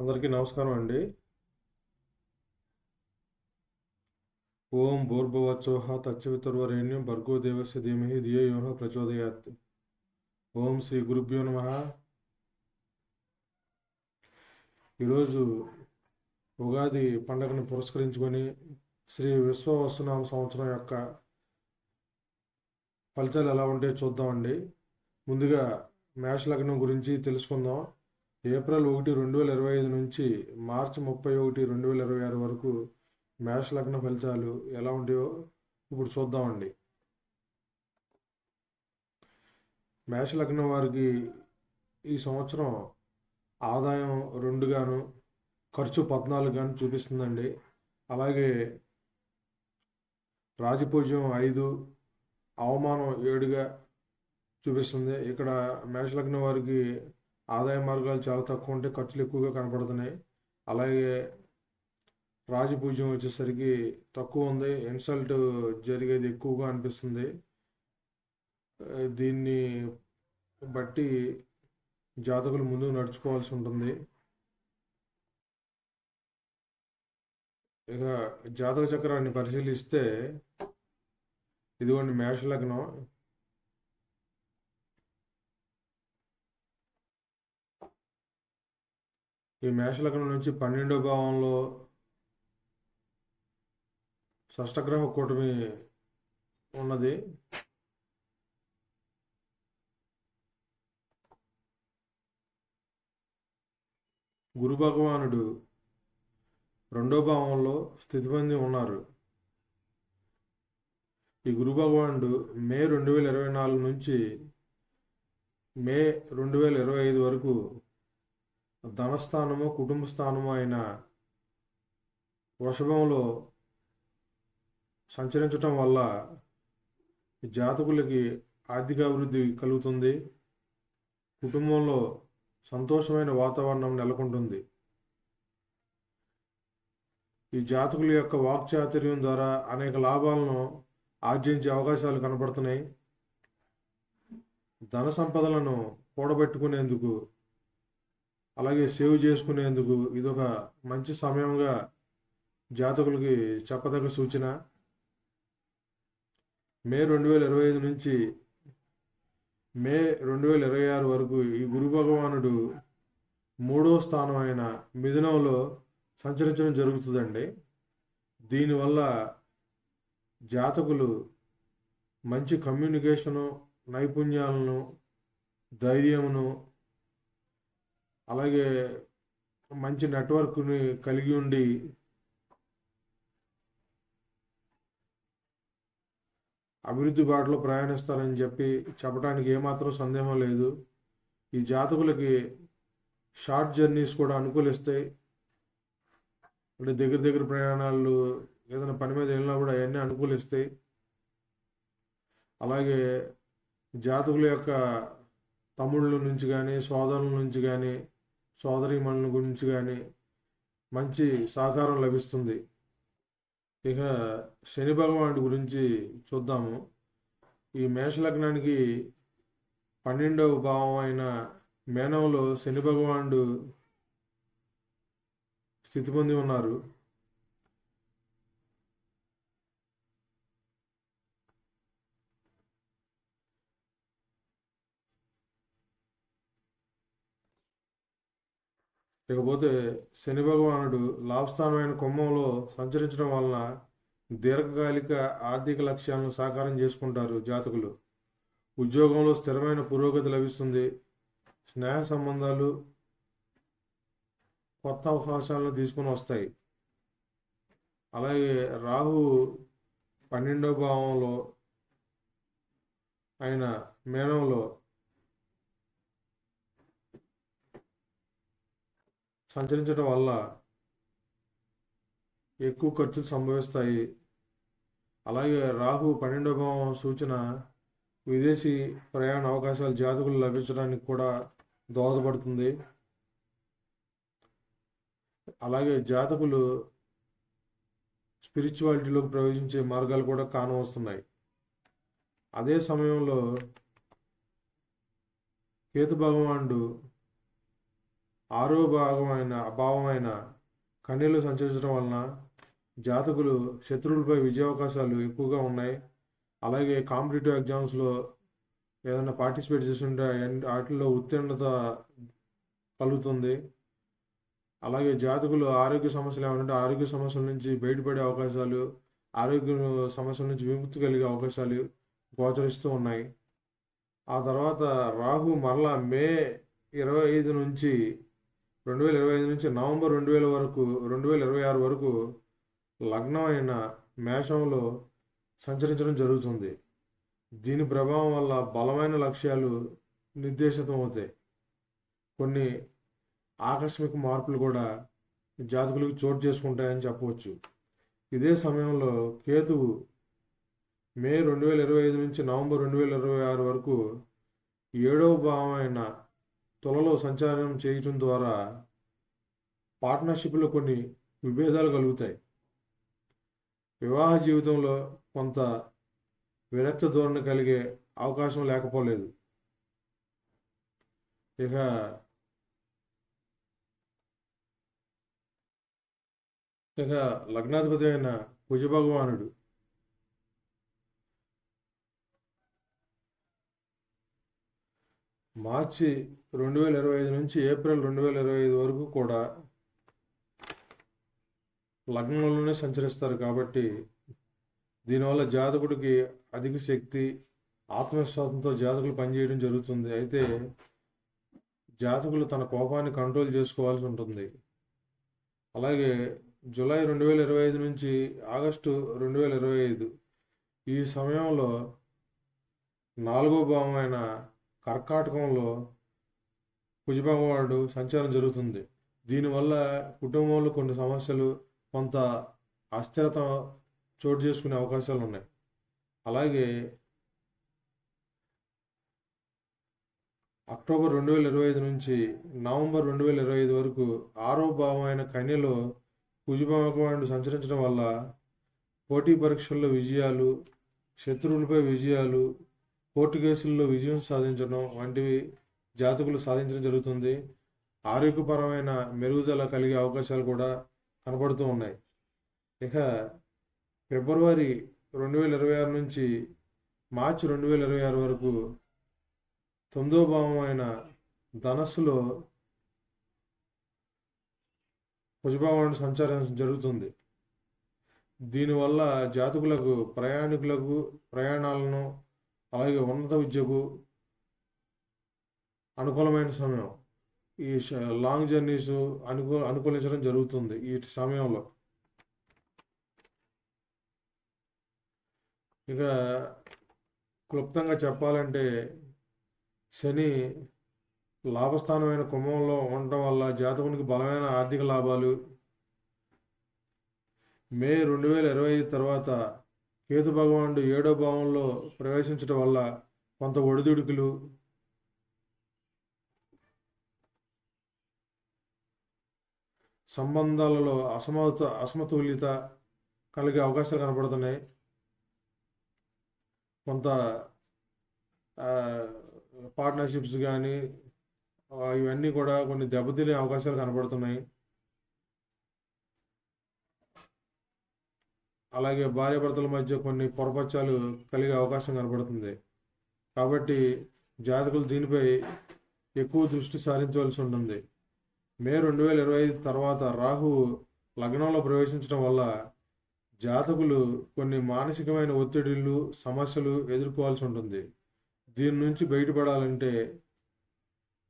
అందరికీ నమస్కారం అండి. ఓం భూర్భువత్సవ తచ్చవితుర్వరేణ్యం భర్గో దేవస్య ధీమహి ధియో యోన ప్రచోదయాత్. ఓం శ్రీ గురుభ్యో నమ. ఈరోజు ఉగాది పండుగను పురస్కరించుకొని శ్రీ విశ్వవస్తునామ సంవత్సరం యొక్క ఫలితాలు ఎలా ఉంటాయో చూద్దామండి. ముందుగా మేష లగ్నం గురించి తెలుసుకుందాం. ఏప్రిల్ ఒకటి రెండు వేల ఇరవై ఐదు నుంచి మార్చి ముప్పై ఒకటి రెండు వేల ఇరవై ఆరు వరకు మేష లగ్న ఫలితాలు ఎలా ఉంటాయో ఇప్పుడు చూద్దామండి. మేష లగ్నం వారికి ఈ సంవత్సరం ఆదాయం రెండుగాను ఖర్చు పద్నాలుగు గాను చూపిస్తుందండి. అలాగే రాజపూజ్యం ఐదు అవమానం ఏడుగా చూపిస్తుంది. ఇక్కడ మేషలగ్నం వారికి ఆదాయ మార్గాలు చాలా తక్కువ ఉంటే ఖర్చులు ఎక్కువగా కనపడుతున్నాయి. అలాగే రాజపూజ్యం వచ్చేసరికి తక్కువ ఉంది. ఇన్సల్ట్ జరిగేది ఎక్కువగా అనిపిస్తుంది. దీన్ని బట్టి జాతకులు ముందుకు నడుచుకోవాల్సి ఉంటుంది. ఇక జాతక చక్రాన్ని పరిశీలిస్తే ఇదిగోండి మేష లగ్నం. ఈ మేషలగ్నం నుంచి పన్నెండో భావంలో షష్టగ్రహ కూటమి ఉన్నది. గురు భగవానుడు రెండో భావంలో స్థితిబంది ఉన్నారు. ఈ గురు భగవానుడు మే రెండు వేల ఇరవై నాలుగు నుంచి మే రెండు వేల ఇరవై ఐదు వరకు ధనస్థానము కుటుంబ స్థానము అయిన వృషభంలో సంచరించటం వల్ల జాతకులకి ఆర్థిక అభివృద్ధి కలుగుతుంది. కుటుంబంలో సంతోషమైన వాతావరణం నెలకొంటుంది. ఈ జాతకుల యొక్క వాక్చాతుర్యం ద్వారా అనేక లాభాలను ఆర్జించే అవకాశాలు కనపడుతున్నాయి ధన సంపదలను కూడబెట్టుకునేందుకు అలాగే సేవ్ చేసుకునేందుకు ఇదొక మంచి సమయంగా జాతకులకి చెప్పదగ్గ సూచన. మే రెండు వేల ఇరవై ఐదు నుంచి మే రెండు వేల ఇరవై ఆరు వరకు ఈ గురు భగవానుడు మూడో స్థానం అయిన మిథునంలో సంచరించడం జరుగుతుందండి. దీనివల్ల జాతకులు మంచి కమ్యూనికేషను నైపుణ్యాలను ధైర్యమును అలాగే మంచి నెట్వర్క్ని కలిగి ఉండి అభివృద్ధి బాటలో ప్రయాణిస్తారని చెప్పి చెప్పడానికి ఏమాత్రం సందేహం లేదు. ఈ జాతకులకి షార్ట్ జర్నీస్ కూడా అనుకూలిస్తాయి అంటే దగ్గర దగ్గర ప్రయాణాలు ఏదైనా పని మీద వెళ్ళినా కూడా అవన్నీ అనుకూలిస్తాయి అలాగే జాతకుల యొక్క తమ్ముళ్ళ నుంచి కానీ సోదరుల నుంచి కానీ సోదరిమణుల గురించి కానీ మంచి సహకారం లభిస్తుంది. ఇక శని భగవానుడి గురించి చూద్దాము. ఈ మేషలగ్నానికి పన్నెండవ భావం అయిన మేనంలో శని భగవానుడు స్థితి పొంది ఉన్నారు. ఇకపోతే శని భగవానుడు లాభస్థానమైన కుంభంలో సంచరించడం వలన దీర్ఘకాలిక ఆర్థిక లక్ష్యాలను సాకారం చేసుకుంటారు జాతకులు. ఉద్యోగంలో స్థిరమైన పురోగతి లభిస్తుంది. స్నేహ సంబంధాలు కొత్త అవకాశాలను తీసుకొని వస్తాయి. అలాగే రాహు పన్నెండో భావంలో ఆయన మేనంలో సంచరించడం వల్ల ఎక్కువ ఖర్చులు సంభవిస్తాయి. అలాగే రాహు పన్నెండవ భావం సూచన విదేశీ ప్రయాణ అవకాశాలు జాతకులు లభించడానికి కూడా దోహదపడుతుంది. అలాగే జాతకులు స్పిరిచువాలిటీలోకి ప్రవేశించే మార్గాలు కూడా కానవస్తున్నాయి. అదే సమయంలో కేతుభగవానుడు ఆరో భాగమైన అభావమైన కన్యలు సంచరించడం వలన జాతకులు శత్రువులపై విజయావకాశాలు ఎక్కువగా ఉన్నాయి. అలాగే కాంపిటేటివ్ ఎగ్జామ్స్లో ఏదైనా పార్టిసిపేట్ చేస్తుంటే వాటిల్లో ఉత్తీర్ణత కలుగుతుంది. అలాగే జాతకులు ఆరోగ్య సమస్యలు ఏమంటే ఆరోగ్య సమస్యల నుంచి బయటపడే అవకాశాలు ఆరోగ్య సమస్యల నుంచి విముక్తి కలిగే అవకాశాలు గోచరిస్తూ ఉన్నాయి. ఆ తర్వాత రాహు మరలా మే ఇరవై ఐదు నుంచి రెండు వేల ఇరవై ఐదు నుంచి నవంబర్ రెండు వేల వరకు రెండు వేల ఇరవై ఆరు వరకు లగ్నం అయిన మేషంలో సంచరించడం జరుగుతుంది. దీని ప్రభావం వల్ల బలమైన లక్ష్యాలు నిర్దేశితం అవుతాయి. కొన్ని ఆకస్మిక మార్పులు కూడా జాతకులకు చోటు చేసుకుంటాయని చెప్పవచ్చు. ఇదే సమయంలో కేతువు మే రెండు వేల ఇరవై ఐదు నుంచి నవంబర్ రెండు వేల ఇరవై ఆరు వరకు ఏడవ భావమైన తొలలో సంచారం చేయటం ద్వారా పార్ట్నర్షిప్లో కొన్ని విభేదాలు కలుగుతాయి. వివాహ జీవితంలో కొంత విరక్త ధోరణి కలిగే అవకాశం లేకపోలేదు. ఇక ఇక లగ్నాధిపతి అయిన కుజ భగవానుడు మార్చి రెండు వేల ఇరవై ఐదు నుంచి ఏప్రిల్ రెండు వేల ఇరవై ఐదు వరకు కూడా లగ్నంలోనే సంచరిస్తారు కాబట్టి దీనివల్ల జాతకుడికి అధిక శక్తి ఆత్మవిశ్వాసంతో జాతకులు పనిచేయడం జరుగుతుంది. అయితే జాతకులు తన కోపాన్ని కంట్రోల్ చేసుకోవాల్సి ఉంటుంది. అలాగే జూలై రెండు వేల ఇరవై ఐదు నుంచి ఆగస్టు రెండు వేల ఇరవై ఐదు ఈ సమయంలో నాలుగో భావమైన కర్కాటకంలో కుజభగవానుడు సంచారం జరుగుతుంది. దీనివల్ల కుటుంబంలో కొన్ని సమస్యలు కొంత అస్థిరత చోటు చేసుకునే అవకాశాలు ఉన్నాయి. అలాగే అక్టోబర్ రెండు వేల ఇరవై ఐదు నుంచి నవంబర్ రెండు వేల ఇరవై ఐదు వరకు ఆరో భావమైన కన్యలో కుజభగవానుడు సంచరించడం వల్ల పోటీ పరీక్షల్లో విజయాలు శత్రువులపై విజయాలు కోర్టు కేసుల్లో విజయం సాధించడం వంటివి జాతకులు సాధించడం జరుగుతుంది. ఆరోగ్యపరమైన మెరుగుదల కలిగే అవకాశాలు కూడా కనబడుతూ ఉన్నాయి. ఇక ఫిబ్రవరి రెండు వేల ఇరవై ఆరు నుంచి మార్చి రెండు వేల ఇరవై ఆరు వరకు తొమ్మిదో భావమైన ధనస్సులో కుజభావాన్ని సంచారం జరుగుతుంది. దీనివల్ల జాతకులకు ప్రయాణికులకు ప్రయాణాలను అలాగే ఉన్నత విద్యకు అనుకూలమైన సమయం. ఈ లాంగ్ జర్నీస్ అనుకూ అనుకూలించడం జరుగుతుంది ఈ సమయంలో. ఇక క్లుప్తంగా చెప్పాలంటే శని లాభస్థానమైన కుంభంలో ఉండటం వల్ల జాతకునికి బలమైన ఆర్థిక లాభాలు. మే రెండు వేల ఇరవై ఐదు తర్వాత కేతు భగవానుడు ఏడో భావంలో ప్రవేశించడం వల్ల కొంత ఒడిదుడుకులు సంబంధాలలో అసమత అసమతుల్యత కలిగే అవకాశాలు కనపడుతున్నాయి కొంత పార్ట్నర్షిప్స్ కానీ ఇవన్నీ కూడా కొన్ని దెబ్బతినే అవకాశాలు కనపడుతున్నాయి అలాగే భార్యాభర్తల మధ్య కొన్ని పొరపచ్చాలు కలిగే అవకాశం కనపడుతుంది కాబట్టి జాతకులు దీనిపై ఎక్కువ దృష్టి సారించవలసి ఉంటుంది. మే రెండు వేల ఇరవై ఐదు తర్వాత రాహు లగ్నంలో ప్రవేశించడం వల్ల జాతకులు కొన్ని మానసికమైన ఒత్తిడిలు సమస్యలు ఎదుర్కోవాల్సి ఉంటుంది. దీని నుంచి బయటపడాలంటే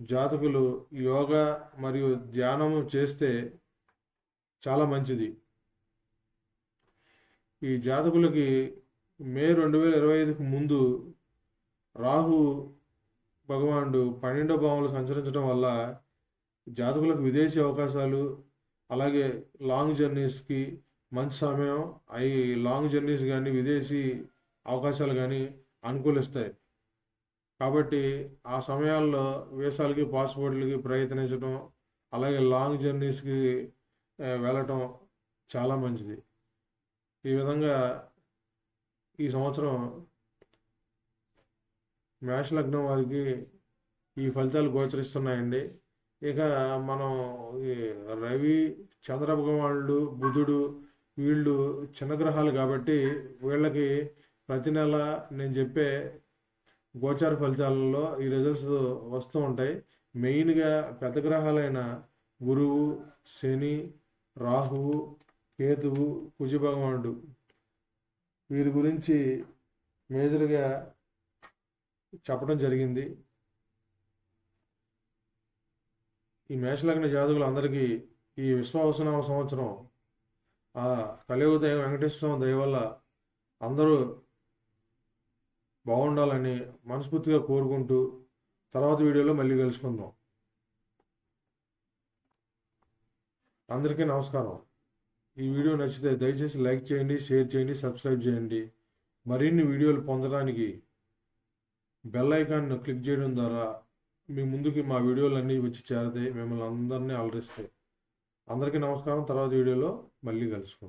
జాతకులు యోగా మరియు ధ్యానం చేస్తే చాలా మంచిది. ఈ జాతకులకి మే రెండు వేల ఇరవై ఐదుకు ముందు రాహు భగవానుడు పన్నెండో భావంలో సంచరించడం వల్ల జాతకులకు విదేశీ అవకాశాలు అలాగే లాంగ్ జర్నీస్కి మంచి సమయం అవి లాంగ్ జర్నీస్ కానీ విదేశీ అవకాశాలు కానీ అనుకూలిస్తాయి. కాబట్టి ఆ సమయాల్లో వీసాలకి పాస్పోర్ట్లకి ప్రయత్నించడం అలాగే లాంగ్ జర్నీస్కి వెళ్ళటం చాలా మంచిది. ఈ విధంగా ఈ సంవత్సరం మేష లగ్నం వారికి ఈ ఫలితాలు గోచరిస్తున్నాయండి. ఇక మనం ఈ రవి చంద్రభగవానుడు బుధుడు వీళ్ళు చిన్న గ్రహాలు కాబట్టి వీళ్ళకి ప్రతి నెల నేను చెప్పే గోచార ఫలితాలలో ఈ రిజల్ట్స్ వస్తూ ఉంటాయి. మెయిన్గా పెద్ద గ్రహాలైన గురువు శని రాహువు కేతువు కుజ భగవానుడు వీరి గురించి మేజర్గా చెప్పడం జరిగింది. ఈ మేషలగ్న జాతకులందరికీ ఈ విశ్వావసనామ సంవత్సరం ఆ కలియుగ దైవ వెంకటేశ్వర దయ వల్ల అందరూ బాగుండాలని మనస్ఫూర్తిగా కోరుకుంటూ తర్వాత వీడియోలో మళ్ళీ కలుసుకుందాం. అందరికీ నమస్కారం. ఈ వీడియో నచ్చితే దయచేసి లైక్ చేయండి షేర్ చేయండి సబ్స్క్రైబ్ చేయండి. మరిన్ని వీడియోలు పొందడానికి బెల్ ఐకాన్ను క్లిక్ చేయడం ద్వారా మీ ముందుకి మా వీడియోలన్నీ వచ్చి చేరతాయి. మిమ్మల్ని అందరినీ అలరిస్తాయి. అందరికీ నమస్కారం. తర్వాత వీడియోలో మళ్ళీ కలుసుకుందాం.